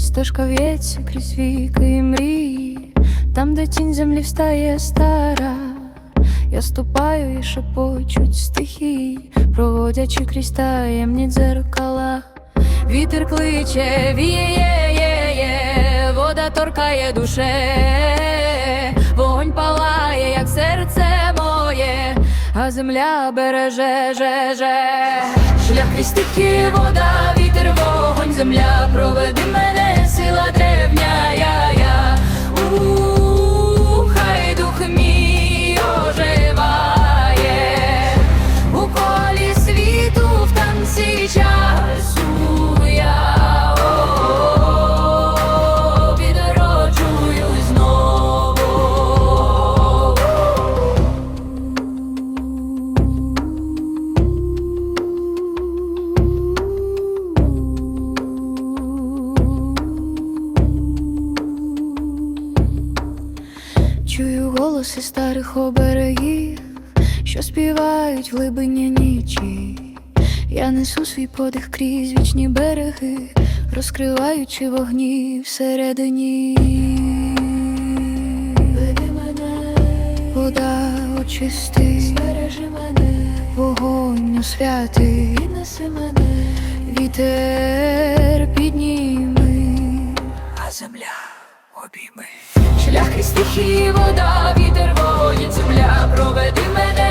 стежка в'ється крізь віки і мрії, там, де тінь землі встає стара, я ступаю і шепочуть стихії, проводячи крізь таємні дзеркала. Вітер кличе, віє, є, є, вода торкає душе, вогонь палає, як серце моє, а земля береже, же, же. Шлях крізь стихи, вода, вітер, вогонь, земля, проведи мене, сила древня, Чую голоси старих оберегів, що співають в глибині нічі. Я несу свій подих крізь вічні береги, розкриваючи вогні всередині. Веди мене, вода очисти, збережи мене, вогонь освяти, і мене, вітер підніми, а земля обійми. Шлях і стихії, вода, вітер, вогонь, земля, проведи мене.